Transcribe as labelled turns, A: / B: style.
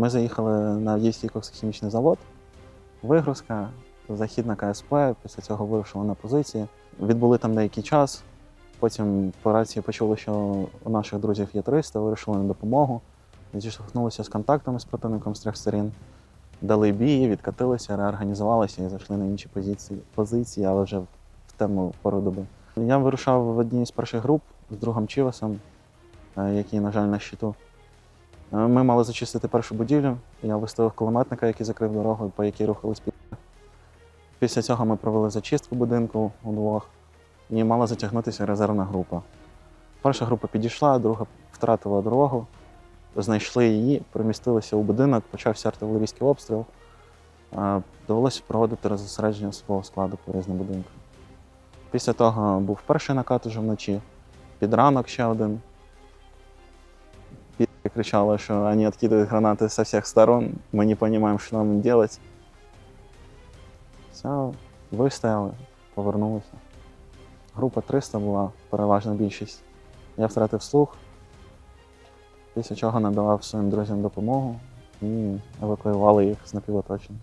A: Ми заїхали на коксохімічний завод. Вигрузка, захід на КСП. Після цього вирушили на позиції. Відбули там деякий час. Потім по рації почули, що у наших друзів є 300, вирішили на допомогу. Зіштовхнулися з контактами з противником з трьох сторін. Дали бій, відкатилися, реорганізувалися і зайшли на інші позиції, позиції але вже в темну пору доби. Я вирушав в одній з перших груп з другом Чівасом, е, який, на жаль, на щиту. Е, Ми мали зачистити першу будівлю. Я виставив кулеметника, який закрив дорогу, по якій рухались пі. Після цього ми провели зачистку будинку удвох і мала затягнутися резервна група. Перша група підійшла, друга втратила дорогу. Знайшли її, перемістилися у будинок, почався артилерійський обстріл. Е, Довелося проводити розосередження свого складу по різним будинкам. Після того був перший накат уже вночі, під ранок ще один. Кричали, що вони відкидують гранати з усіх сторон, ми не розуміємо, що нам делать. Все, вистояли, повернулися. Група 300 була переважна більшість. Я втратив слух, після чого надавав своїм друзям допомогу і евакуювали їх з напівоточення.